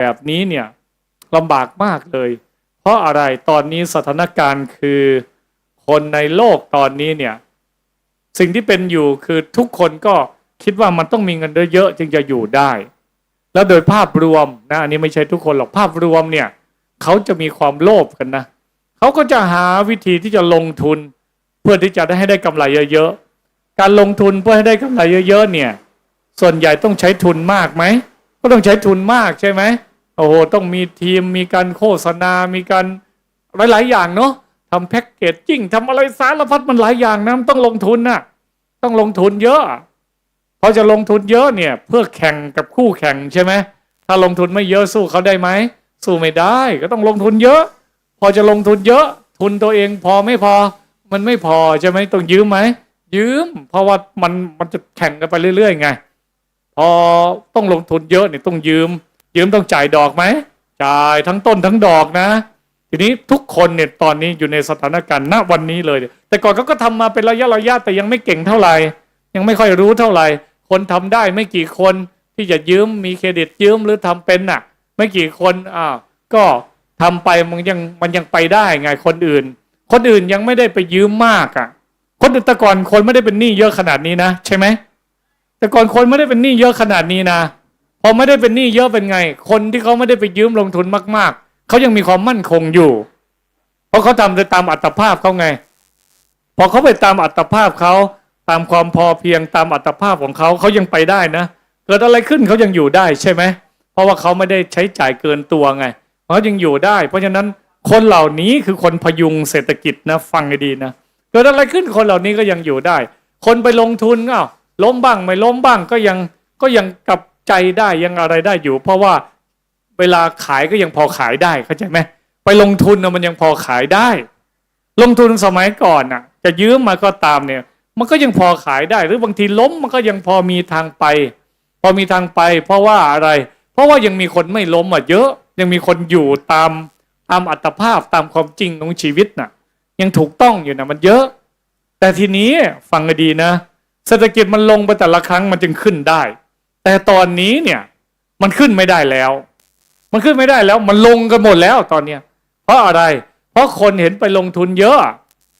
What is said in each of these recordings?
แบบนี้เนี่ยลำบากมากเลย เพราะอะไรตอนนี้สถานการณ์คือคนในโลกตอนนี้เนี่ยสิ่งที่เป็นอยู่คือทุกคนก็คิดว่ามันต้องมีเงินเยอะๆจึงจะอยู่ได้ แล้วโดยภาพรวมนะอันนี้ไม่ใช่ทุกคนหรอกภาพรวมเนี่ยเขาจะมีความโลภกันนะเขาก็จะหาวิธีที่จะลงทุน เพื่อที่จะได้ให้ได้กำไรเยอะๆการลงทุนเพื่อให้ได้กำไรเยอะๆเนี่ยส่วนใหญ่ต้องใช้ทุนมากไหมก็ต้องใช้ทุนมากใช่ไหม โอ้โหต้องมีทีมมีการโฆษณา มีการหลาย ๆ อย่างเนาะทำแพ็กเกจจิ้งทำอะไรสารพัดมันหลายอย่างนะต้องลงทุนน่ะต้องลงทุนเยอะพอจะลงทุนเยอะเนี่ย เพื่อแข่งกับคู่แข่งใช่ไหมถ้าลงทุนไม่เยอะสู้เขาได้ไหมสู้ไม่ได้ ก็ต้องลงทุนเยอะ พอจะลงทุนเยอะ ทุนตัวเองพอไม่พอ มันไม่พอใช่ไหมต้องยืมไหมยืม เพราะว่ามันมันจะแข่งกันไปเรื่อยๆไงพอต้องลงทุนเยอะเนี่ยต้องยืม ยืมต้องจ่ายดอกไหมจ่ายทั้งต้นทั้งดอกนะ ทีนี้ทุกคนเนี่ยตอนนี้อยู่ในสถานการณ์ณวันนี้เลย แต่ก่อนเขาก็ทำมาเป็นระยะระยะแต่ยังไม่เก่งเท่าไหร่ยังไม่ค่อยรู้เท่าไหร่คนทำได้ไม่กี่คนที่จะยืมมีเครดิตยืมหรือทำเป็นน่ะ ไม่กี่คนอ่าวก็ทำไปมันยังมันยังไปได้ไงคนอื่น คนอื่นยังไม่ได้ไปยืมมากอะ คนแต่ก่อนคนไม่ได้เป็นหนี้เยอะขนาดนี้นะ ใช่ไหมแต่ก่อนคนไม่ได้เป็นหนี้เยอะขนาดนี้นะ พอไม่ได้เป็นหนี้เยอะเป็นไง คนที่เขาไม่ได้ไปยืมลงทุนมาก ๆเขายังมีความมั่นคงอยู่ เพราะเขาทำไปตามอัตภาพเขาไง พอเขาไปตามอัตภาพเขาตามความพอเพียงตามอัตภาพของเขาเขายังไปได้นะเกิดอะไรขึ้นเขายังอยู่ได้ใช่ไหมเพราะว่าเขาไม่ได้ใช้จ่ายเกินตัวไงเขายังอยู่ได้ เพราะฉะนั้นคนเหล่านี้คือคนพยุงเศรษฐกิจนะฟังให้ดีนะเกิดอะไรขึ้นคนเหล่านี้ก็ยังอยู่ได้ คนไปลงทุนอ้าวล้มบ้างไม่ล้มบ้างก็ยังก็ยังกลับ ใจได้ยังอะไรได้อยู่ เพราะว่าเวลาขายก็ยังพอขายได้เข้าใจไหมไปลงทุนนะมันยังพอขายได้ ลงทุนสมัยก่อนน่ะ จะยืมมาก็ตามเนี่ย มันก็ยังพอขายได้ หรือบางทีล้มมันก็ยังพอมีทางไป พอมีทางไป เพราะว่าอะไร เพราะว่ายังมีคนไม่ล้มอะเยอะยังมีคนอยู่ตามตามอัตภาพตามความจริงของชีวิตน่ะ ยังถูกต้องอยู่นะมันเยอะ แต่ทีนี้ฟังให้ดีนะเศรษฐกิจมันลงไปแต่ละครั้งมันจึงขึ้นได้ แต่ตอนนี้เนี่ยมันขึ้นไม่ได้แล้ว มันขึ้นไม่ได้แล้ว มันลงกันหมดแล้วตอนเนี้ย เพราะอะไร เพราะคนเห็นไปลงทุนเยอะ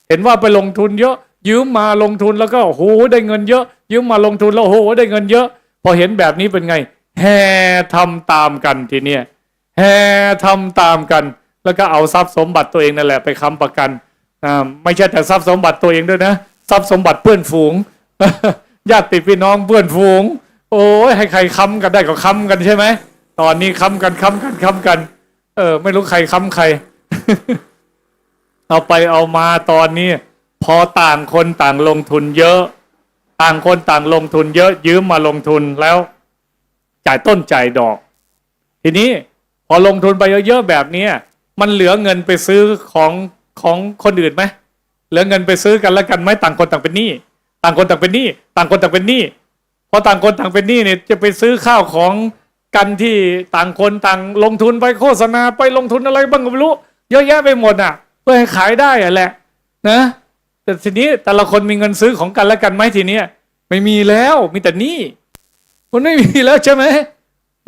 เห็นว่าไปลงทุนเยอะ ยืมมาลงทุนแล้วก็โอ้โหได้เงินเยอะ ยืมมาลงทุนแล้วโอ้โหได้เงินเยอะ พอเห็นแบบนี้เป็นไง แห่ทำตามกันทีเนี้ยแห่ทำตามกัน แล้วก็เอาทรัพย์สมบัติตัวเองนั่นแหละไปค้ำประกันอ่าไม่ใช่แต่ทรัพย์สมบัติตัวเองด้วยนะทรัพย์สมบัติเพื่อนฝูงญาติพี่น้องเพื่อนฝูง โอ้ยให้ใครค้ำกันได้ก็ค้ำกันใช่ไหมตอนนี้ค้ำกันค้ำกันค้ำกัน เออ ไม่รู้ใครค้ำใคร เอาไปเอามาตอนนี้ พอต่างคนต่างลงทุนเยอะ ต่างคนต่างลงทุนเยอะยืมมาลงทุนแล้ว จ่ายต้นจ่ายดอก ทีนี้พอลงทุนไปเยอะๆแบบนี้มันเหลือเงินไปซื้อของของคนอื่นไหมเหลือเงินไปซื้อกันแล้วกันไหมต่างคนต่างเป็นหนี้ต่างคนต่างเป็นหนี้ต่างคนต่างเป็นหนี้ พอต่างคนต่างเป็นหนี้เนี่ยจะไปซื้อข้าวของกันที่ต่างคนต่างลงทุนไปโฆษณาไปลงทุนอะไรบ้างก็ไม่รู้ เยอะแยะไปหมดอะ เพื่อให้ขายได้อะแหละนะแต่ทีนี้แต่ละคนมีเงินซื้อของกันและกันไหมทีเนี้ยไม่มีแล้วมีแต่หนี้มันไม่มีแล้วใช่ไหม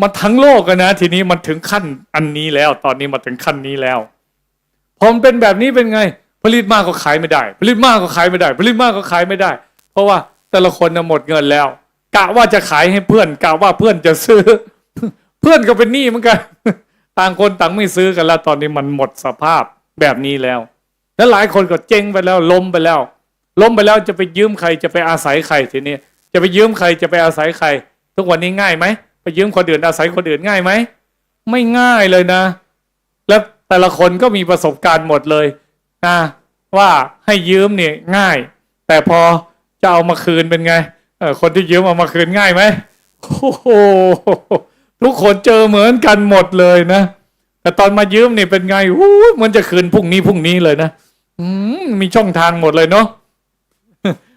มาทั้งโลกนะ ทีนี้มันถึงขั้นอันนี้แล้ว ตอนนี้มาถึงขั้นนี้แล้วพอมันเป็นแบบนี้เป็นไง ผลิตมากก็ขายไม่ได้ ผลิตมากก็ขายไม่ได้ ผลิตมากก็ขายไม่ได้ เพราะว่าแต่ละคนนะหมดเงินแล้ว กะว่าจะขายให้เพื่อนกะว่าเพื่อนจะซื้อ เพื่อนก็เป็นหนี้เหมือนกัน ต่างคนต่างไม่ซื้อกันแล้ว ตอนนี้มันหมดสภาพแบบนี้แล้ว แล้วหลายคนก็เจ๊งไปแล้วล้มไปแล้ว ล้มไปแล้วจะไปยืมใครจะไปอาศัยใครทีนี้จะไปยืมใครจะไปอาศัยใคร ทุกวันนี้ง่ายไหมไปยืมคนอื่นอาศัยคนอื่นง่ายไหมไม่ง่ายเลยนะ แล้วแต่ละคนก็มีประสบการณ์หมดเลยนะว่าให้ยืมเนี่ยง่าย แต่พอจะเอามาคืนเป็นไง ออคนที่ยืมเอามาคืนง่ายไหมโอ้โหทุกคนเจอเหมือนกันหมดเลยนะ แต่ตอนมายืมนี่เป็นไงอู้เหมันจะคืนพรุ่งนี้พรุ่งนี้เลยนะอืมมีช่องทางหมดเลยเนาะ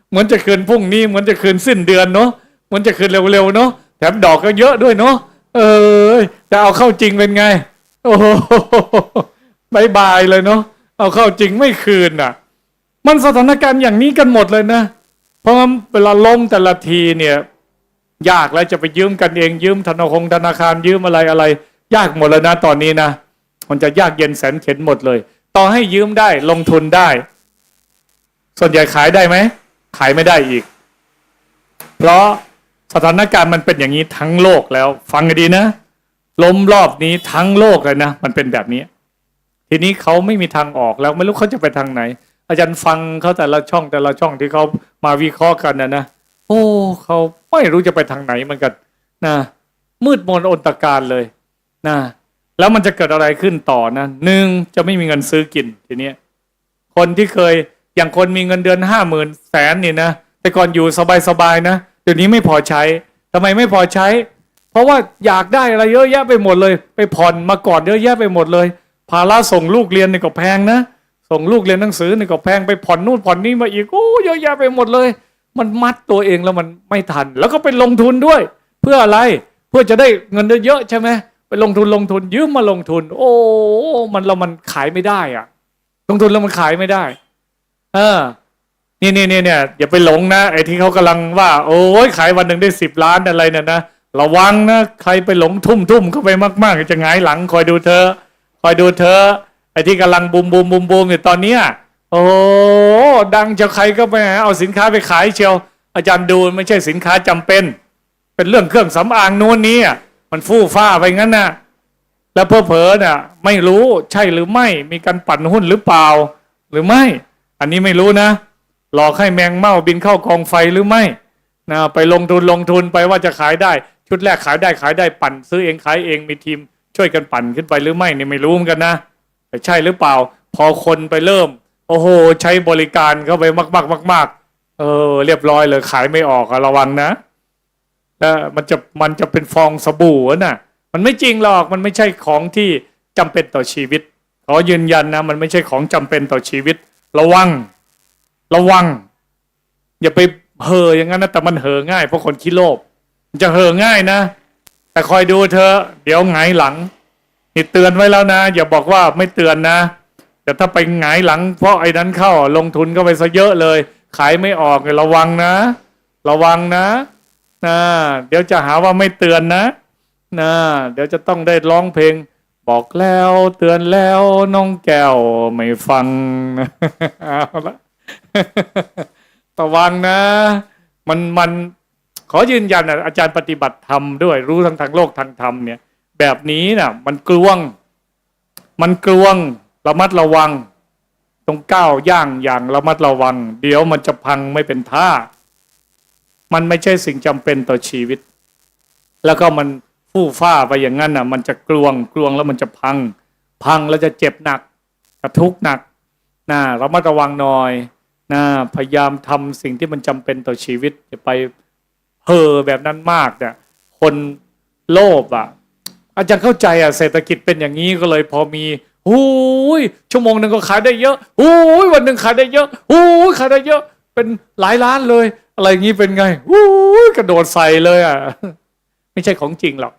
เหมือนจะคืนพรุ่งนี้เหมือนจะคืนสิ้นเดือนเนาะเหมือนจะคืนเร็วๆเนาะแถมดอกก็เยอะด้วยเนาะเออแต่เอาเข้าจริงเป็นไง โอ้โหบายบายเลยเนาะเอาเข้าจริงไม่คืนอะ มันสถานการณ์อย่างนี้กันหมดเลยนะ เพราะงั้นเวลาล้มแต่ละทีเนี่ยยากแล้วจะไปยืมกันเองยืมธนาคารธนาคารยืมอะไรอะไร ยากหมดแล้วนะตอนนี้นะมันจะยากเย็นแสนเข็นหมดเลย ต่อให้ยืมได้ลงทุนได้ ส่วนใหญ่ขายได้ไหมขายไม่ได้อีก เพราะสถานการณ์มันเป็นอย่างนี้ทั้งโลกแล้ว ฟังให้ดีนะ ล้มรอบนี้ทั้งโลกเลยนะ มันเป็นแบบนี้ ทีนี้เขาไม่มีทางออกแล้วไม่รู้เขาจะไปทางไหน อาจารย์ฟังเขาแต่ละช่องแต่ละช่องที่เขามาวิเคราะห์กันนะนะโอ้เขาไม่รู้จะไปทางไหนเหมือนกันนะมืดมนอนตการเลยนะแล้วมันจะเกิดอะไรขึ้นต่อนะหนึ่งจะไม่มีเงินซื้อกินทีเนี้ยคนที่เคยอย่างคนมีเงินเดือนห้าหมื่นแสนนี่นะแต่ก่อนอยู่สบายๆนะเดี๋ยวนี้ไม่พอใช้ทำไมไม่พอใช้ เพราะว่าอยากได้อะไรเยอะแยะไปหมดเลย ไปผ่อนมาก่อนเยอะแยะไปหมดเลย ภาระส่งลูกเรียนนี่ก็แพงนะ ส่งลูกเรียนหนังสือนี่ก็แพงไปผ่อนนู่นผ่อนนี่มาอีกโอ้เยอะแยะไปหมดเลย มันมัดตัวเองแล้วมันไม่ทัน แล้วก็ไปลงทุนด้วย เพื่ออะไรเพื่อจะได้เงินเยอะๆใช่ไหมไปลงทุนลงทุนยืมมาลงทุน โอ้มันเรามันขายไม่ได้อะลงทุนแล้วมันขายไม่ได้ เออนี่นี่นี่เนี่ยอย่าไปหลงนะไอ้ที่เขากำลังว่า โอ้ยขายวันหนึ่งได้สิบล้านอะไรเนี่ยนะระวังนะใครไปหลงทุ่มทุ่มเข้าไปมากๆจะหงายหลัง คอยดูเธอ คอยดูเธอ ไอ้ที่กำลังบูมบูมบูมบูมอยู่ตอนเนี้ยโอ้ดังจะใครก็ไปเอาสินค้าไปขายเชียว อาจารย์ดูไม่ใช่สินค้าจำเป็น เป็นเรื่องเครื่องสำอางโน้นนี้มันฟู่ฟ้าไปงั้นนะแล้วเพอเพอน่ะ ไม่รู้ใช่หรือไม่มีการปั่นหุ้นหรือเปล่า หรือไม่ อันนี้ไม่รู้นะ หลอกให้แมงเม่าบินเข้ากองไฟหรือไม่นะไปลงทุนลงทุนไปว่าจะขายได้ ชุดแรกขายได้ขายได้ปั่น ซื้อเองขายเองมีทีม ช่วยกันปั่นขึ้นไปหรือไม่นี่ไม่รู้เหมือนกันนะ ใช่หรือเปล่า พอคนไปเริ่ม โอ้โห ใช้บริการเข้าไปมากๆมากๆเออ เรียบร้อยเลยขายไม่ออกอะระวังนะแล้วมันจะมันจะเป็นฟองสบู่อะน่ะ มันไม่จริงหรอกมันไม่ใช่ของที่จำเป็นต่อชีวิตขอยืนยันนะ มันไม่ใช่ของจำเป็นต่อชีวิต ระวัง ระวัง อย่าไปเห่ออย่างนั้นนะแต่มันเห่อง่ายเพราะคนขี้โลภมันจะเห่อง่ายนะ แต่คอยดูเธอ เดี๋ยวหงหลัง นี่เตือนไว้แล้วนะ อย่าบอกว่าไม่เตือนนะแต่ถ้าไปหงายหลัง เพราะไอ้นั้นเข้าลงทุนก็ไปซะเยอะเลย ขายไม่ออกเนี่ยระวังนะ ระวังนะนะเดี๋ยวจะหาว่าไม่เตือนนะนะเดี๋ยวจะต้องได้ร้องเพลง บอกแล้วเตือนแล้วน้องแก้วไม่ฟังเอาละระวังนะ มันมันขอยืนยันอาจารย์ปฏิบัติธรรมด้วยรู้ทั้งทางโลกทางธรรมเนี่ย แบบนี้น่ะ มันกลวง มันกลวงระมัดระวัง ตรงก้าวย่างอย่างระมัดระวัง เดี๋ยวมันจะพังไม่เป็นท่า มันไม่ใช่สิ่งจำเป็นต่อชีวิต แล้วก็มันฟู่ฟ้าไปอย่างนั้นน่ะ มันจะกลวงกลวงแล้วมันจะพัง พังแล้วจะเจ็บหนักจะทุกข์หนักนะระมัดระวังหน่อยนะพยายามทำสิ่งที่มันจำเป็นต่อชีวิตอย่าไปเห่อแบบนั้นมากเนี่ยคนโลภอะ อาจารย์เข้าใจอะเศรษฐกิจเป็นอย่างนี้ก็เลยพอมีหูยชั่วโมงหนึ่งก็ขายได้เยอะหูยวันหนึ่งขายได้เยอะหูยขายได้เยอะ เป็นหลายล้านเลย อะไรอย่างนี้เป็นไงหูยกระโดดใส่เลยอะไม่ใช่ของจริงหรอก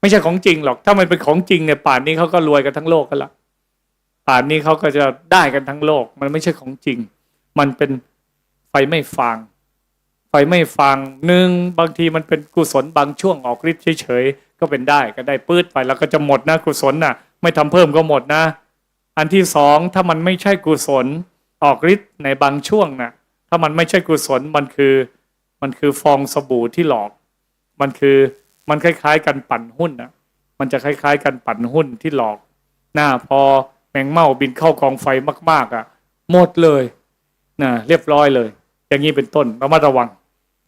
ไม่ใช่ของจริงหรอก ถ้ามันเป็นของจริงเนี่ยป่านนี้เขาก็รวยกันทั้งโลกกันละป่านนี้เขาก็จะได้กันทั้งโลก มันไม่ใช่ของจริง มันเป็นไฟไม่ฟาง ไฟไม่ฟังหนึ่งบางทีมันเป็นกุศลบางช่วงออกฤทธิ์เฉยๆก็เป็นได้ก็ได้ปื้ดไปแล้วก็จะหมดนะกุศลน่ะ ไม่ทำเพิ่มก็หมดนะ อันที่สองถ้ามันไม่ใช่กุศลออกฤทธิ์ในบางช่วงน่ะ ถ้ามันไม่ใช่กุศลมันคือ มันคือฟองสบู่ที่หลอก มันคือมันคล้ายๆ กันปั่นหุ้นน่ะมันจะคล้ายๆ กันปั่นหุ้นที่หลอกหน้าพอแมงเม่าบินเข้ากองไฟมาก ๆอะหมดเลยนะเรียบร้อยเลย อย่างนี้เป็นต้นระมัดระวัง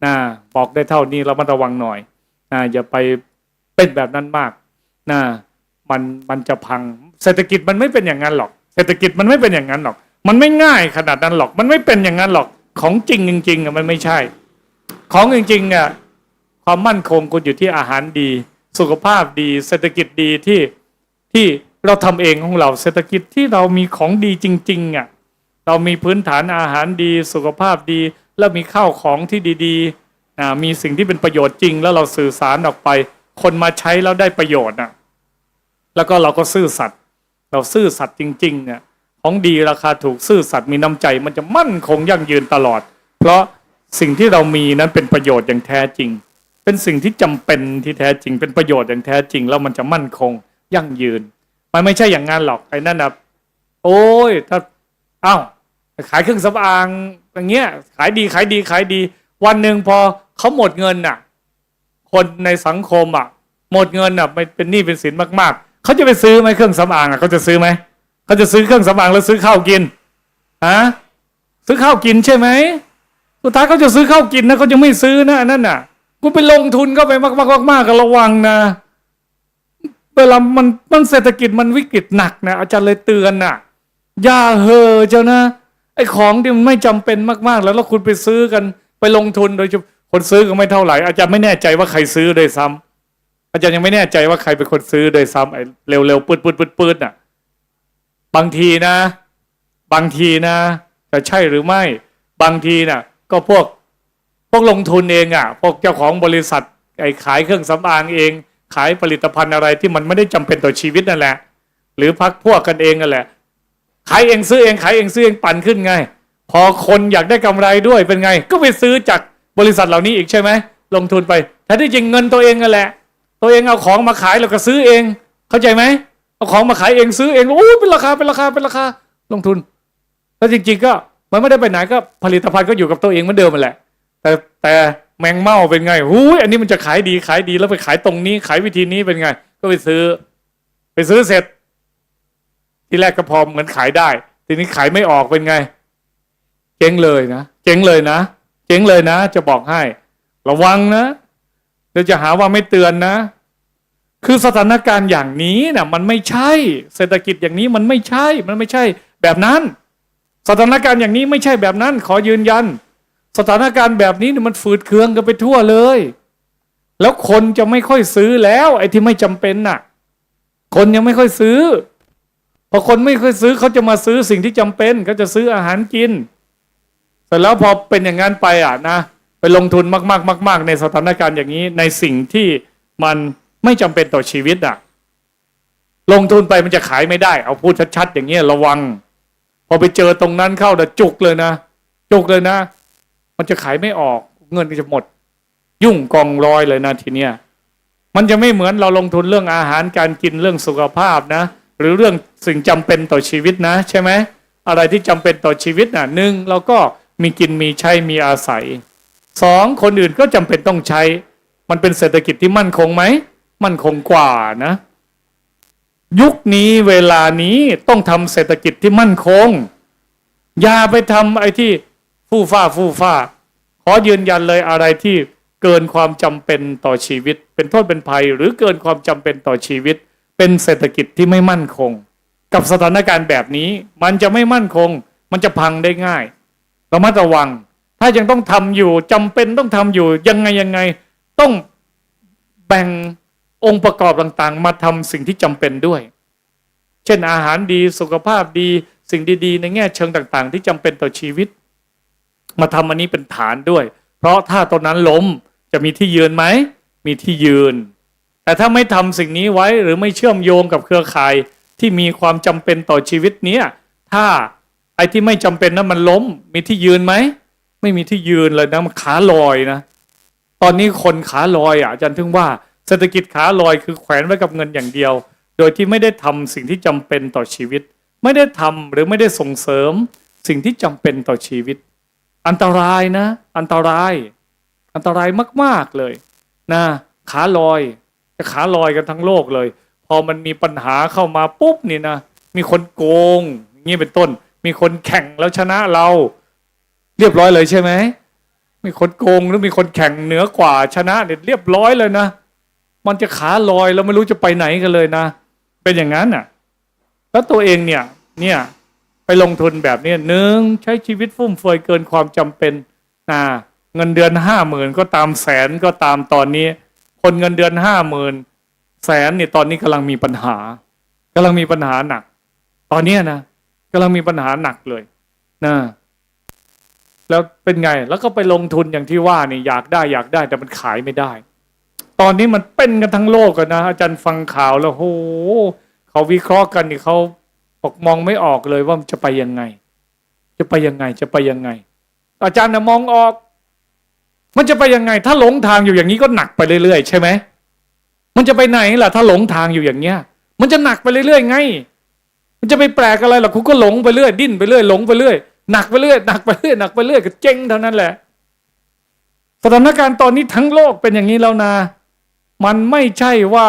นะบอกได้เท่านี้เรามาระวังหน่อยนะอย่าไปเป็นแบบนั้นมากนะมันมันจะพังเศรษฐกิจมันไม่เป็นอย่างนั้นหรอก เศรษฐกิจมันไม่เป็นอย่างนั้นหรอก มันไม่ง่ายขนาดนั้นหรอก มันไม่เป็นอย่างนั้นหรอกของจริงจริงๆมันไม่ใช่ ของจริงๆเนี่ยความมั่นคงคุณอยู่ที่อาหารดี สุขภาพดี เศรษฐกิจดีที่ที่เราทำเองของเราเศรษฐกิจที่เรามีของดีจริง ๆ อะ เรามีพื้นฐานอาหารดีสุขภาพดี แล้วมีข้าวของที่ดีๆมีสิ่งที่เป็นประโยชน์จริง แล้วเราสื่อสารออกไป คนมาใช้แล้วได้ประโยชน์อะแล้วก็เราก็ซื่อสัตย์เราซื่อสัตย์จริงๆเนี่ยของดีราคาถูกซื่อสัตย์มีน้ำใจ มันจะมั่นคงยั่งยืนตลอด เพราะสิ่งที่เรามีนั้นเป็นประโยชน์อย่างแท้จริง เป็นสิ่งที่จำเป็นที่แท้จริง เป็นประโยชน์อย่างแท้จริง แล้วมันจะมั่นคงยั่งยืน มันไม่ใช่อย่างนั้นหรอกไอ้นั่นนะโอ้ยถ้า อ้าวขายเครื่องสำอางอย่างเงี้ยขายดีขายดีขายดี วันหนึ่งพอเขาหมดเงินน่ะ คนในสังคมอะ หมดเงินอะเป็นหนี้เป็นสินมากๆเขาจะไปซื้อไหมเครื่องสำอางอะเขาจะซื้อไหมเขาจะซื้อเครื่องสำอางแล้วซื้อข้าวกินฮะซื้อข้าวกินใช่ไหมสุดท้ายเขาจะซื้อข้าวกินนะเขาจะไม่ซื้อนะนั่นน่ะคุณไปลงทุนเข้าไปมากๆๆๆก็ระวังนะเวลามันมันเศรษฐกิจมันวิกฤตหนักนะอาจารย์เลยเตือนน่ะ อย่าเฮอเจ้านะไอ้ของที่มันไม่จำเป็นมากๆ แล้วแล้วคุณไปซื้อกันไปลงทุนโดยเฉพาะคนซื้อก็ไม่เท่าไหร่อาจารย์ไม่แน่ใจว่าใครซื้อโดยซ้ำอาจารย์ยังไม่แน่ใจว่าใครเป็นคนซื้อโดยซ้ำไอ้เร็วๆปืดปืดปืดปืดน่ะ บางทีนะ บางทีนะจะใช่หรือไม่ บางทีน่ะ ก็พวกพวกลงทุนเองอะ พวกเจ้าของบริษัทไอ้ขายเครื่องสำอางเอง ขายผลิตภัณฑ์อะไรที่มันไม่ได้จำเป็นต่อชีวิตนั่นแหละ หรือพักพวกกันเองนั่นแหละ ขายเองซื้อเองขายเองซื้อเองปั่นขึ้นไง พอคนอยากได้กำไรด้วยเป็นไง ก็ไปซื้อจากบริษัทเหล่านี้อีกใช่ไหมลงทุนไปแต่ที่จริงเงินตัวเองนั่นแหละ ตัวเองเอาของมาขายแล้วก็ซื้อเอง เข้าใจไหมเอาของมาขายเองซื้อเองโอ้เป็นราคาเป็นราคาเป็นราคาลงทุนแล้วจริง ๆ ก็มันไม่ได้ไปไหนก็ผลิตภัณฑ์ก็อยู่กับตัวเองเหมือนเดิมนั่นแหละ แต่แต่แมงเม่าเป็นไงหูยอันนี้มันจะขายดีขายดีแล้วไปขายตรงนี้ ขายวิธีนี้เป็นไง ก็ไปซื้อ ไปซื้อเสร็จ ที่แรกก็พอเหมือนขายได้ ทีนี้ขายไม่ออกเป็นไง เจ๊งเลยนะเจ๊งเลยนะเจ๊งเลยนะ จะบอกให้ ระวังนะเดี๋ยวจะหาว่าไม่เตือนนะ คือสถานการณ์อย่างนี้นะมันไม่ใช่ เศรษฐกิจอย่างนี้มันไม่ใช่ มันไม่ใช่ แบบนั้น สถานการณ์อย่างนี้ไม่ใช่แบบนั้น ขอยืนยัน สถานการณ์แบบนี้เนี่ยมันฝืดเคืองกันไปทั่วเลย แล้วคนจะไม่ค่อยซื้อแล้ว ไอ้ที่ไม่จำเป็นน่ะ คนยังไม่ค่อยซื้อ พอคนไม่เคยซื้อเขาจะมาซื้อสิ่งที่จำเป็นเขาจะซื้ออาหารกินเสร็จแล้วพอเป็นอย่างนั้นไปอะนะไปลงทุนมากๆมาก ๆ ในสถานการณ์อย่างนี้ ในสิ่งที่มันไม่จำเป็นต่อชีวิตอะ ลงทุนไปมันจะขายไม่ได้ เอาพูดชัดๆอย่างเงี้ยระวัง พอไปเจอตรงนั้นเข้าเดี๋ยวจุกเลยนะจุกเลยนะ มันจะขายไม่ออก เงินก็จะหมด ยุ่งกองร้อยเลยนะทีเนี้ยมันจะไม่เหมือนเราลงทุนเรื่องอาหารการกินเรื่องสุขภาพนะ หรือเรื่อง สิ่งจำเป็นต่อชีวิตนะใช่ไหมอะไรที่จำเป็นต่อชีวิตน่ะหนึ่งเราก็มีกินมีใช้มีอาศัยสองคนอื่นก็จำเป็นต้องใช้ มันเป็นเศรษฐกิจที่มั่นคงไหมมั่นคงกว่านะ ยุคนี้เวลานี้ต้องทำเศรษฐกิจที่มั่นคง อย่าไปทำไอ้ที่ฟู่ฟ้าฟู่ฟ้า ขอยืนยันเลยอะไรที่เกินความจำเป็นต่อชีวิต เป็นโทษเป็นภัย หรือเกินความจำเป็นต่อชีวิต เป็นเศรษฐกิจที่ไม่มั่นคง กับสถานการณ์แบบนี้ มันจะไม่มั่นคง มันจะพังได้ง่ายระมัดระวัง ถ้ายังต้องทำอยู่จำเป็นต้องทำอยู่ยังไงยังไง ต้องแบ่งองค์ประกอบต่างๆ มาทำสิ่งที่จำเป็นด้วย เช่นอาหารดีสุขภาพดี สิ่งดีๆ ในแง่เชิงต่าง ๆ ที่จำเป็นต่อชีวิต มาทำอันนี้เป็นฐานด้วย เพราะถ้าตรงนั้นล้มจะมีที่ยืนไหมมีที่ยืน แต่ถ้าไม่ทำสิ่งนี้ไว้หรือไม่เชื่อมโยงกับเครือข่าย ที่มีความจำเป็นต่อชีวิตเนี้ยถ้าไอ้ที่ไม่จำเป็นนั้นมันล้ม มีที่ยืนไหมไม่มีที่ยืนเลยนะมันขาลอยนะ ตอนนี้คนขาลอยอะอาจารย์ถึงว่าเศรษฐกิจขาลอยคือแขวนไว้กับเงินอย่างเดียว โดยที่ไม่ได้ทำสิ่งที่จำเป็นต่อชีวิต ไม่ได้ทำหรือไม่ได้ส่งเสริมสิ่งที่จำเป็นต่อชีวิต อันตรายนะ อันตราย อันตรายมาก ๆเลยนะขาลอยจะขาลอยกันทั้งโลกเลย อมันมีปัญหาเข้ามาปุ๊บนี่นะมีคนโกงงนี้เป็นต้น มีคนแข่งแล้วชนะเรา เรียบร้อยเลยใช่ไหมมีคนโกงหรือมีคนแข่งเหนือกว่าชนะเนี่ยเรียบร้อยเลยนะมันจะขาลอยแล้วไม่รู้จะไปไหนกันเลยนะ เป็นอย่างนั้นน่ะ แล้วตัวเองเนี่ยเนี่ยไปลงทุนแบบนี้หนึ่งใช้ชีวิตฟุ่มเฟือยเกินความจำเป็นนะเงินเดือนห้าหมื่นก็ตามแสนก็ตามตอนนี้ คนเงินเดือนห้าหมื่น แสนเนี่ยตอนนี้กำลังมีปัญหากำลังมีปัญหาหนัก ตอนเนี้นะกำลังมีปัญหาหนักเลยนะแล้วเป็นไง แล้วก็ไปลงทุนอย่างที่ว่านี่อยากได้อยากได้ แต่มันขายไม่ได้ ตอนนี้มันเป็นกันทั้งโลกกันนะอาจารย์ฟังข่าวแล้วโหเขาวิเคราะห์กันนี่เขาบอกมองไม่ออกเลยว่าจะไปยังไง จะไปยังไงจะไปยังไง อาจารย์นะมองออก มันจะไปยังไง ถ้าหลงทางอยู่อย่างนี้ก็หนักไปเรื่อยๆใช่ไหม มันจะไปไหนล่ะ ถ้าหลงทางอยู่อย่างเงี้ย มันจะหนักไปเรื่อยๆไง มันจะไปแปลกอะไรหรอกคุณก็หลงไปเรื่อยดิ้นไปเรื่อยหลงไปเรื่อยหนักไปเรื่อยหนักไปเรื่อยหนักไปเรื่อยก็เจ๊งเท่านั้นแหละ สถานการณ์ตอนนี้ทั้งโลกเป็นอย่างนี้แล้วนะ มันไม่ใช่ว่า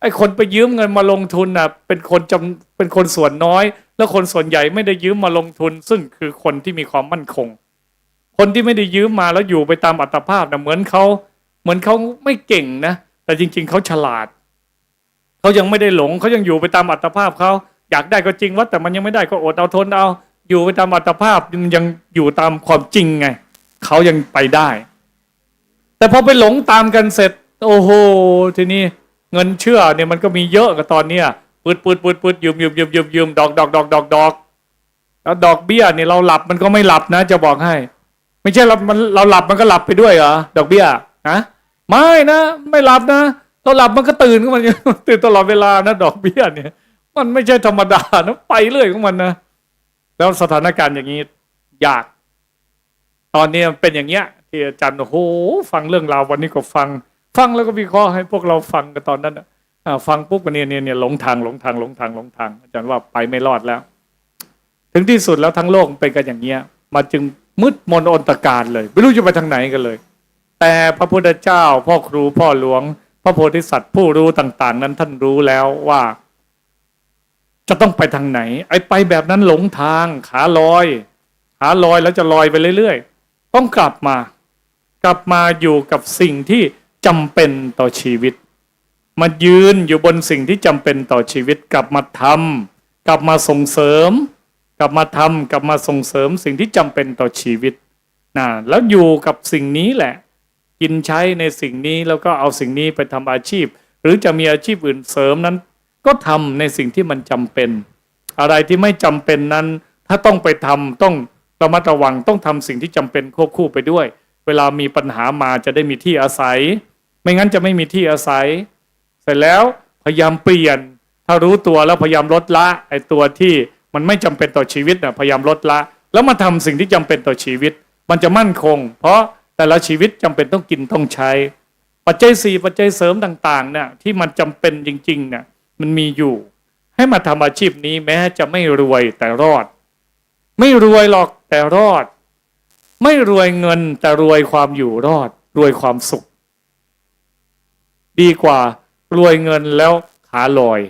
ไอ้คนไปยืมเงินมาลงทุนน่ะ เป็นคนจำเป็นคนส่วนน้อย แล้วคนส่วนใหญ่ไม่ได้ยืมมาลงทุน ซึ่งคือคนที่มีความมั่นคง คนที่ไม่ได้ยืมมาแล้วอยู่ไปตามอัตภาพนะเหมือนเขาเหมือนเขาไม่เก่งนะ แต่จริง ๆเขาฉลาดเขายังไม่ได้หลงเขายังอยู่ไปตามอัตภาพเขาอยากได้ก็จริงว่าแต่มันยังไม่ได้ก็อดเอาทนเอา อยู่ไปตามอัตภาพมันยังอยู่ตามความจริงไงเขายังไปได้ แต่พอไปหลงตามกันเสร็จ โอ้โหทีนี้เงินเชื่อเนี่ยมันก็มีเยอะกับตอนเนี้ยปืดปืดปืดปืดยืมยืมยืมยืมยืมดอกดอกดอกดอกดอกแล้วดอกเบี้ยเนี่ยเราหลับมันก็ไม่หลับนะ จะบอกให้ ไม่ใช่เรามันเราหลับมันก็หลับไปด้วยเหรอดอกเบี้ยนะ ไม่นะไม่หลับนะเราหลับมันก็ตื่นขึ้นมาตื่นตลอดเวลานะดอกเบี้ยเนี่ย มันไม่ใช่ธรรมดานะไปเรื่อยของมันนะแล้วสถานการณ์อย่างนี้ยาก ตอนนี้เป็นอย่างเงี้ยที่อาจารย์โอ้โหฟังเรื่องราววันนี้ก็ฟัง ฟังแล้วก็วิเคราะห์ให้พวกเราฟังกันตอนนั้นน่ะฟังปุ๊บก็เนี่ยเนี่ยเนี่ยหลงทางหลงทางหลงทางหลงทาง อาจารย์ว่าไปไม่รอดแล้ว ถึงที่สุดแล้วทั้งโลกเป็นกันอย่างเงี้ยมาจึงมืดมนอนตการเลย ไม่รู้จะไปทางไหนกันเลย แต่พระพุทธเจ้าพ่อครูพ่อหลวง พระโพธิสัตว์ผู้รู้ต่าง ๆ นั้นท่านรู้แล้วว่า จะต้องไปทางไหน ไอ้ไปแบบนั้นหลงทางขาลอย ขาลอยแล้วจะลอยไปเรื่อยๆ ต้องกลับมา กลับมาอยู่กับสิ่งที่จำเป็นต่อชีวิต มายืนอยู่บนสิ่งที่จำเป็นต่อชีวิต กลับมาทำกลับมาส่งเสริม กลับมาทำกลับมาส่งเสริมสิ่งที่จำเป็นต่อชีวิตนะแล้วอยู่กับสิ่งนี้แหละ กินใช้ในสิ่งนี้แล้วก็เอาสิ่งนี้ไปทำอาชีพ หรือจะมีอาชีพอื่นเสริมนั้น ก็ทำในสิ่งที่มันจำเป็น อะไรที่ไม่จำเป็นนั้น ถ้าต้องไปทำต้องระมัดระวังต้องทำสิ่งที่จำเป็นควบคู่ไปด้วย เวลามีปัญหามาจะได้มีที่อาศัย ไม่งั้นจะไม่มีที่อาศัย เสร็จแล้วพยายามเปลี่ยน ถ้ารู้ตัวแล้วพยายามลดละไอตัวที่มันไม่จำเป็นต่อชีวิตนะพยายามลดละ แล้วมาทำสิ่งที่จำเป็นต่อชีวิต มันจะมั่นคง เพราะ แต่ละชีวิตจำเป็นต้องกินต้องใช้ ปัจจัยสี่ปัจจัยเสริมต่างๆเนี่ยที่มันจำเป็นจริงๆเนี่ยมันมีอยู่ ให้มาทำอาชีพนี้แม้จะไม่รวยแต่รอด ไม่รวยหรอกแต่รอด ไม่รวยเงินแต่รวยความอยู่รอด รวยความสุข ดีกว่ารวยเงินแล้วขาลอย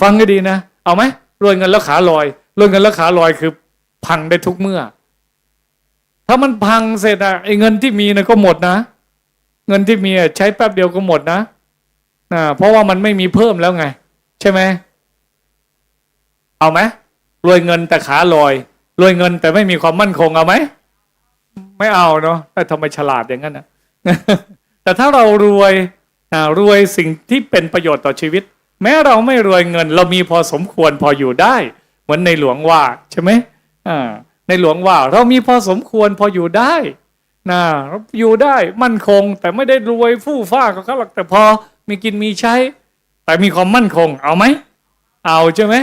ฟังให้ดีนะ เอาไหมรวยเงินแล้วขาลอยรวยเงินแล้วขาลอยคือพังได้ทุกเมื่อ ถ้ามันพังเสร็จอะไอ้เงินที่มีนะก็หมดนะ เงินที่มีอะใช้แป๊บเดียวก็หมดนะนะเพราะว่ามันไม่มีเพิ่มแล้วไง ใช่ไหมเอาไหมรวยเงินแต่ขาลอยรวยเงินแต่ไม่มีความมั่นคงเอาไหมไม่เอาเนาะแต่ทำไมฉลาดอย่างนั้นนะแต่ถ้าเรารวยอ่ารวยสิ่งที่เป็นประโยชน์ต่อชีวิต แม้เราไม่รวยเงิน เรามีพอสมควรพออยู่ได้ เหมือนในหลวงว่าใช่ไหมอ่า ในหลวงว่าเรามีพอสมควรพออยู่ได้นะอยู่ได้มั่นคง แต่ไม่ได้รวยฟู่ฟ้ากับเขาหรอกแต่พอมีกินมีใช้ แต่มีความมั่นคง เอาไหมเอาใช่ไหม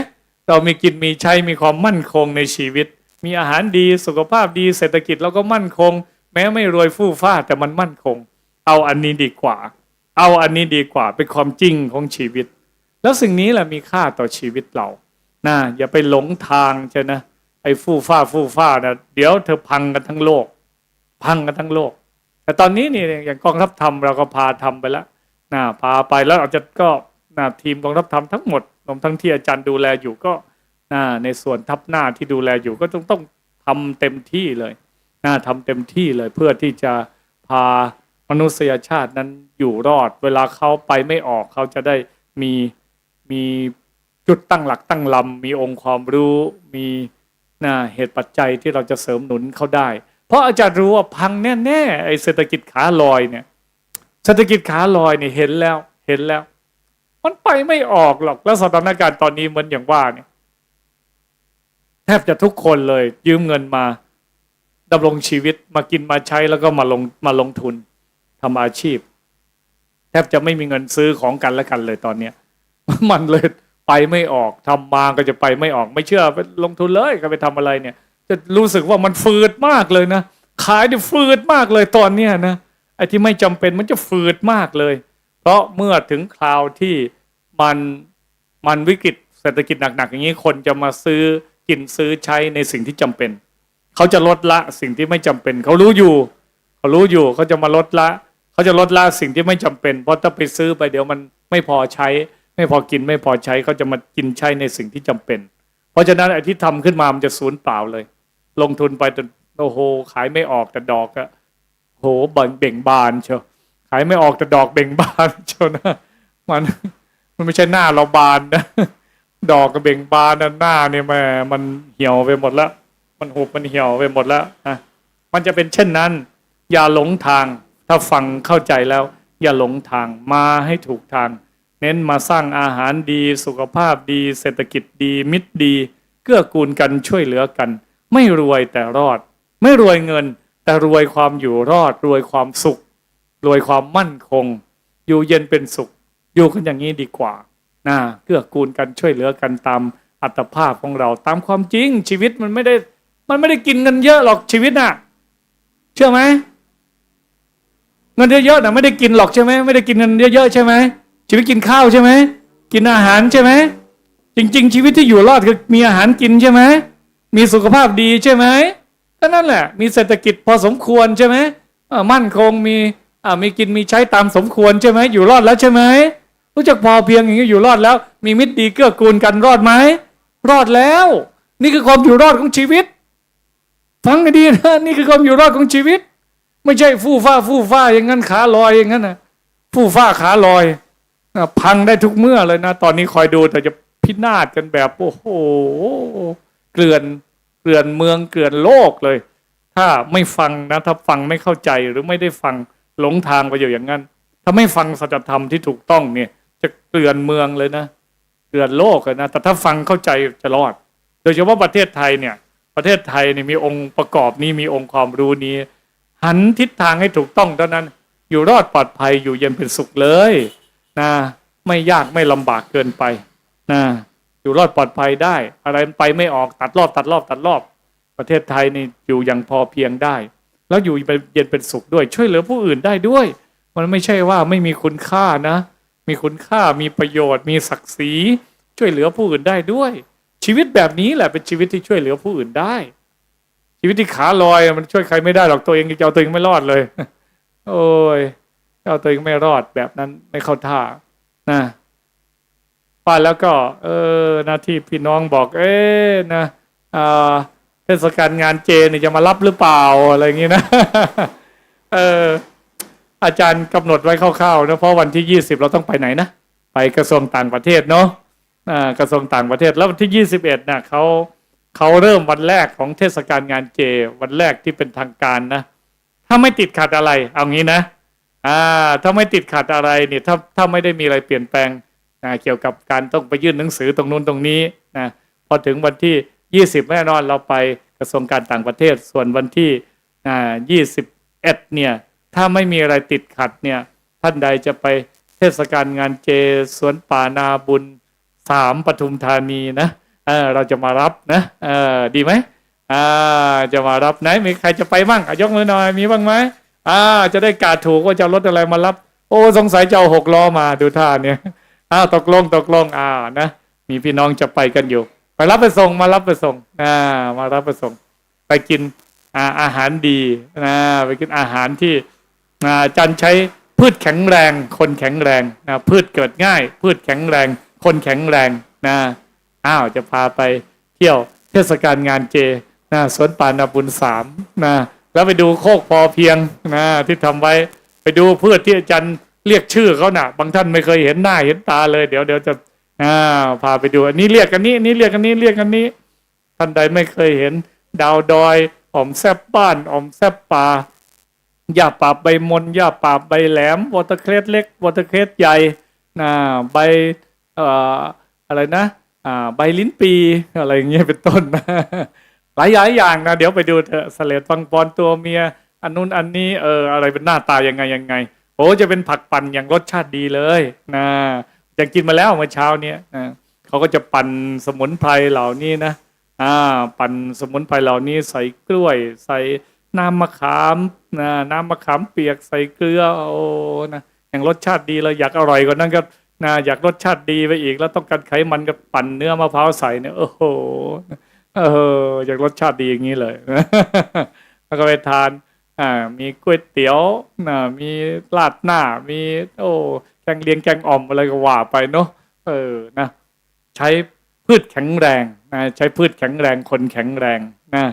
เรามีกินมีใช้มีความมั่นคงในชีวิต มีอาหารดีสุขภาพดีเศรษฐกิจเราก็มั่นคง แม้ไม่รวยฟู่ฟ้าแต่มันมั่นคง เอาอันนี้ดีกว่า เอาอันนี้ดีกว่าเป็นความจริงของชีวิต แล้วสิ่งนี้แหละมีค่าต่อชีวิตเรานะอย่าไปหลงทางใช่นะ ไอ้ฟู่ฟ้าฟู่ฟ้านะเดี๋ยวเธอพังกันทั้งโลก พังกันทั้งโลก แต่ตอนนี้นี่อย่างกองทัพธรรมเราก็พาทำไปแล้วนะพาไปแล้วอาจจะก็นะทีมกองทัพธรรมทั้งหมดรวมทั้งที่อาจารย์ดูแลอยู่ก็นะในส่วนทัพหน้าที่ดูแลอยู่ก็ต้องต้องทำเต็มที่เลยนะทำเต็มที่เลยเพื่อที่จะพามนุษยชาตินั้นอยู่รอด เวลาเขาไปไม่ออกเขาจะได้มีมีจุดตั้งหลักตั้งลำมีองค์ความรู้มี นะเหตุปัจจัยที่เราจะเสริมหนุนเขาได้ เพราะอาจารย์รู้ว่าพังแน่ๆไอ้เศรษฐกิจขาลอยเนี่ย เศรษฐกิจขาลอยเนี่ยเห็นแล้วเห็นแล้ว มันไปไม่ออกหรอกแล้วสถานการณ์ตอนนี้เหมือนอย่างว่าเนี่ยแทบจะทุกคนเลย ยืมเงินมาดำรงชีวิตมากินมาใช้แล้วก็มาลงมาลงทุนทำอาชีพ แทบจะไม่มีเงินซื้อของกันและกันเลยตอนเนี้ยมันเลย ไปไม่ออกทำมาก็จะไปไม่ออกไม่เชื่อไปลงทุนเลยก็ไปทำอะไรเนี่ย จะรู้สึกว่ามันฝืดมากเลยนะขายดิฟืดมากเลยตอนเนี้ยนะไอ้ที่ไม่จำเป็นมันจะฟืดมากเลย เพราะเมื่อถึงคราวที่มันมันวิกฤตเศรษฐกิจหนักๆอย่างนี้คนจะมาซื้อกินซื้อใช้ในสิ่งที่จำเป็น เขาจะลดละสิ่งที่ไม่จำเป็น เขารู้อยู่เขารู้อยู่เขาจะมาลดละ เขาจะลดละสิ่งที่ไม่จำเป็น เพราะถ้าไปซื้อไปเดี๋ยวมันไม่พอใช้ ไม่พอกินไม่พอใช้เขาจะมากินใช้ในสิ่งที่จำเป็น เพราะฉะนั้นไอ้ที่ทำขึ้นมามันจะสูญเปล่าเลย ลงทุนไปจนโอ้โหขายไม่ออกแต่ดอกอะโหเบ่งเบ่งบานเชียวขายไม่ออกแต่ดอกเบ่งบานเชียวนะมันมันไม่ใช่หน้าเราบานนะดอกกับเบ่งบานนะหน้าเนี่ยแม่มันเหี่ยวไปหมดแล้ว มันหุบมันเหี่ยวไปหมดแล้วนะมันจะเป็นเช่นนั้น อย่าหลงทาง ถ้าฟังเข้าใจแล้ว อย่าหลงทางมาให้ถูกทาง เน้นมาสร้างอาหารดี สุขภาพดี เศรษฐกิจดี มิตรดี เกื้อกูลกันช่วยเหลือกัน ไม่รวยแต่รอด ไม่รวยเงิน แต่รวยความอยู่รอด รวยความสุข รวยความมั่นคง อยู่เย็นเป็นสุข อยู่กันอย่างนี้ดีกว่านะเกื้อกูลกันช่วยเหลือกันตามอัตภาพของเราตามความจริง ชีวิตมันไม่ได้ มันไม่ได้กินเงินเยอะหรอกชีวิตน่ะ เชื่อไหมเงินเยอะๆนะไม่ได้กินหรอกใช่ไหมไม่ได้กินเงินเยอะๆใช่ไหม ชีวิตกินข้าวใช่ไหมกินอาหารใช่ไหมจริง ๆ ชีวิตที่อยู่รอดคือมีอาหารกินใช่ไหมมีสุขภาพดีใช่ไหมก็นั่นแหละ มีเศรษฐกิจพอสมควรใช่ไหมมั่นคงมีมีกินมีใช้ตามสมควรใช่ไหมอยู่รอดแล้วใช่ไหมรู้จักพอเพียงอย่างนี้อยู่รอดแล้ว มีมิตรดีเกื้อกูลกันรอดไหมรอดแล้ว นี่คือความอยู่รอดของชีวิต ฟังดีนะนี่คือความอยู่รอดของชีวิต ไม่ใช่ฟู่ฟ้าฟู่ฟ้าอย่างนั้นขาลอยอย่างนั้นนะฟู่ฟ้าขาลอย พังได้ทุกเมื่อเลยนะ ตอนนี้คอยดูแต่จะพินาศกันแบบโอ้โหเกลื่อนเกลื่อนเมืองเกลื่อนโลกเลย ถ้าไม่ฟังนะ ถ้าฟังไม่เข้าใจหรือไม่ได้ฟังหลงทางไปอยู่อย่างนั้น ถ้าไม่ฟังสัจธรรมที่ถูกต้องเนี่ย จะเกลื่อนเมืองเลยนะเกลื่อนโลกเลยนะแต่ถ้าฟังเข้าใจจะรอด โดยเฉพาะประเทศไทยเนี่ย ประเทศไทยเนี่ยมีองค์ประกอบนี้มีองค์ความรู้นี้ หันทิศทางให้ถูกต้องเท่านั้น อยู่รอดปลอดภัยอยู่เย็นเป็นสุขเลย นะไม่ยากไม่ลำบากเกินไปนะอยู่รอดปลอดภัยได้ อะไรไปไม่ออกตัดรอบตัดรอบตัดรอบ ประเทศไทยนี่อยู่อย่างพอเพียงได้ แล้วอยู่เย็นเป็นสุขด้วย ช่วยเหลือผู้อื่นได้ด้วย มันไม่ใช่ว่าไม่มีคุณค่านะ มีคุณค่ามีประโยชน์ มีศักดิ์ศรีช่วยเหลือผู้อื่นได้ด้วย ชีวิตแบบนี้แหละเป็นชีวิตที่ช่วยเหลือผู้อื่นได้ ชีวิตที่ขาลอยมันช่วยใครไม่ได้หรอกตัวเองจะเอาตัวเองไม่รอดเลย โอ้ย เอาตัวเองไม่รอดแบบนั้นไม่เข้าท่านะป้าแล้วก็ เออหน้าที่พี่น้องบอก เอ๊นะเทศกาลงานเจนี่จะมารับหรือเปล่าอะไรอย่างงี้นะเอออาจารย์กำหนดไว้คร่าวๆนะเพราะวันที่ยี่สิบเราต้องไปไหนนะไปกระทรวงต่างประเทศเนาะกระทรวงต่างประเทศแล้ววันที่ยี่สิบเอ็ดนะเขาเขาเริ่มวันแรกของเทศกาลงานเจ วันแรกที่เป็นทางการนะ ถ้าไม่ติดขัดอะไร เอางี้นะ อ่าถ้าไม่ติดขัดอะไรเนี่ยถ้าถ้าไม่ได้มีอะไรเปลี่ยนแปลงนะเกี่ยวกับการต้องไปยื่นหนังสือตรงนู้นตรงนี้นะพอถึงวันที่ยี่สิบแน่นอนเราไปกระทรวงการต่างประเทศ ส่วนวันที่อ่ายี่สิบเอ็ดเนี่ยถ้าไม่มีอะไรติดขัดเนี่ยท่านใดจะไปเทศกาลงานเจสวนป่านาบุญสามปทุมธานีนะเออเราจะมารับนะเออดีไหมอ่าจะมารับไหนมีใครจะไปบ้างอะยกมือหน่อยมีบ้างไหม อ่าจะได้กาดถูกว่าจะรถอะไรมารับ โอ้สงสัยจะเอาหกล้อมาดูท่าเนี่ยอ้าวตกลงตกลงอ่านะมีพี่น้องจะไปกันอยู่ไปรับไปส่งมารับไปส่งอ่ามารับไปส่ง ไปกินอ่าอาหารดีนะไปกินอาหารที่อ่าอาจันใช้พืชแข็งแรง คนแข็งแรงนะพืชเกิดง่าย พืชแข็งแรง คนแข็งแรงนะอ้าวจะพาไปเที่ยวเทศกาลงานเจนะสวนป่านาบุญสามนะ แล้วไปดูโคกพอเพียงนะที่ทำไว้ไปดูพืชที่อาจารย์เรียกชื่อเขาน่ะ บางท่านไม่เคยเห็นหน้าเห็นตาเลย เดี๋ยวเดี๋ยวจะอ่าพาไปดูอันนี้เรียกกันนี้นี้เรียกกันนี้เรียกกันนี้ ท่านใดไม่เคยเห็น ดาวดอยอ่อมแซบบ้านอ่อมแซบป่าหญ้าป่าใบมนหญ้าป่าใบแหลมวอเตอร์เครสเล็กวอเตอร์เครสใหญ่นะใบเอ่ออะไรนะ อ่า ใบลิ้นปีอะไรอย่างเงี้ยเป็นต้นนะ หลายอย่างอย่างนะเดี๋ยวไปดูเถอะสเลดฟังปอนตัวเมียอันนู้นอันนี้เอออะไรเป็นหน้าตายังไงยังไงโอ้จะเป็นผักปั่นอย่างรสชาติดีเลยนะอยังกินมาแล้วเมื่อเช้าเนี้ยนะเขาก็จะปั่นสมุนไพรเหล่านี้นะอ่าปั่นสมุนไพรเหล่านี้ใส่กล้วย ใส่น้ำมะขามนะน้ำมะขามเปียกใส่เกลือโอ้นะอย่างรสชาติดีเราอยากอร่อยกว่านั้นก็นะอยากรสชาติดีไปอีก แล้วต้องการไขมันก็ปั่นเนื้อมะพร้าวใส่เนี่ยโอ้โห เอออยากรสชาติดีอย่างนี้เลยแล้วก็ไปทาน อ่า มีก๋วยเตี๋ยวนะมีราดหน้า มีโอ้แกงเลียงแกงอ่อมอะไรก็ว่าไปเนาะเออนะใช้พืชแข็งแรงนะใช้พืชแข็งแรงคนแข็งแรงนะ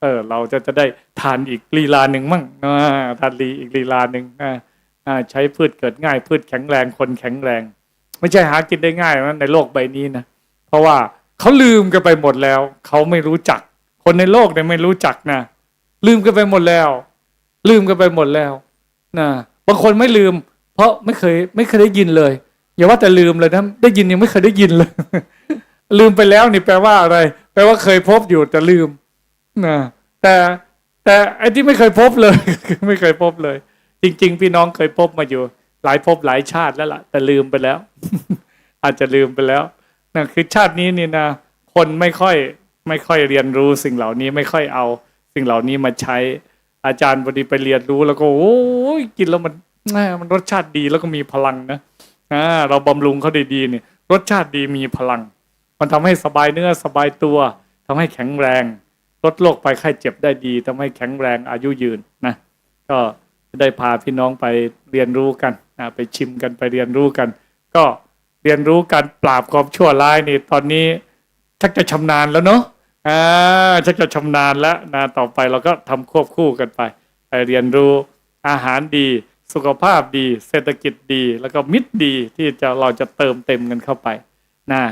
เออ เราจะจะได้ทานอีกลีลาหนึ่งมั่งนะทานลีอีกลีลาหนึ่งนะใช้พืชเกิดง่าย พืชแข็งแรงคนแข็งแรง ไม่ใช่หากินได้ง่ายนะในโลกใบนี้นะเพราะว่า เขาลืมกันไปหมดแล้ว เขาไม่รู้จัก คนในโลกเนี่ยไม่รู้จักนะลืมกันไปหมดแล้ว ลืมกันไปหมดแล้วนะบางคนไม่ลืม เพราะไม่เคยไม่เคยได้ยินเลยอย่าว่าแต่ลืมเลยนะได้ยินยังไม่เคยได้ยินเลย ลืมไปแล้วนี่แปลว่าอะไร แปลว่าเคยพบอยู่แต่ลืมนะแต่แต่ไอ้ที่ไม่เคยพบเลย ไม่เคยพบเลย จริง ๆ พี่น้องเคยพบมาอยู่ หลายภพหลายชาติแล้วล่ะ แต่ลืมไปแล้ว อาจจะลืมไปแล้ว นะคือชาตินี้นี่นะคนไม่ค่อยไม่ค่อยเรียนรู้สิ่งเหล่านี้ไม่ค่อยเอา สิ่งเหล่านี้มาใช้อาจารย์พอดีไปเรียนรู้แล้วก็โอ้ยกินแล้วมันมันรสชาติดีแล้วก็มีพลังนะอ่าเราบำรุงเขาด้ดีเนี่ยรสชาติดีมีพลัง มันทำให้สบายเนื้อสบายตัวทำให้แข็งแรง ลดโรคไปไข้เจ็บได้ดีทำให้แข็งแรงอายุยืนนะก็ได้พาพี่น้องไปเรียนรู้กันนะไปชิมกันไปเรียนรู้กัน ก็ เรียนรู้การปราบความชั่วร้ายนี่ตอนนี้ชักจะชำนาญแล้วเนาะอ่าชักจะชำนาญแล้วนะต่อไปเราก็ทำควบคู่กันไปไปเรียนรู้อาหารดี สุขภาพดี เศรษฐกิจดี แล้วก็มิตรดีที่จะเราจะเติมเต็มกันเข้าไปนะ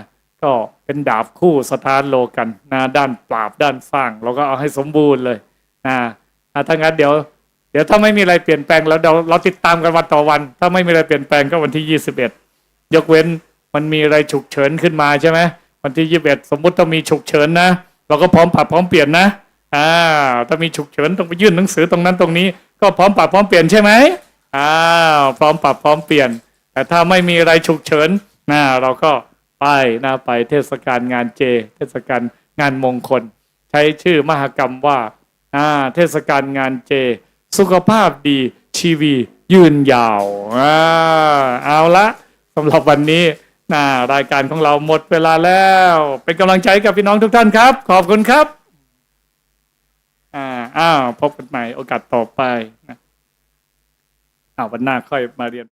ก็เป็นดาบคู่สถานโลกันนะด้านปราบด้านสร้าง เราก็เอาให้สมบูรณ์เลยนะถ้างั้นเดี๋ยว เดี๋ยวถ้าไม่มีอะไรเปลี่ยนแปลงแล้วเราเราติดตามกันวันต่อวัน ถ้าไม่มีอะไรเปลี่ยนแปลงก็วันที่ยี่สิบเอ็ด ยกเว้นมันมีอะไรฉุกเฉินขึ้นมาใช่ไหมวันที่ยี่สิบเอ็ดสมมุติต้องมีฉุกเฉินนะ เราก็พร้อมปรับพร้อมเปลี่ยนนะอ่าถ้ามีฉุกเฉินต้องไปยื่นหนังสือตรงนั้นตรงนี้ ก็พร้อมปรับพร้อมเปลี่ยนใช่ไหมอ้าวพร้อมปรับพร้อมเปลี่ยน แต่ถ้าไม่มีอะไรฉุกเฉินนะเราก็ไปนะไปเทศกาลงานเจ เทศกาลงานมงคล ใช้ชื่อมหกรรมว่าอ่าเทศกาลงานเจ สุขภาพดีชีวียืนยาวอ่าเอาละ สำหรับวันนี้นะรายการของเราหมดเวลาแล้ว เป็นกำลังใจกับพี่น้องทุกท่านครับ ขอบคุณครับอ่าอ้าวพบกันใหม่โอกาสต่อไปนะอ้าววันหน้าค่อยมาเรียน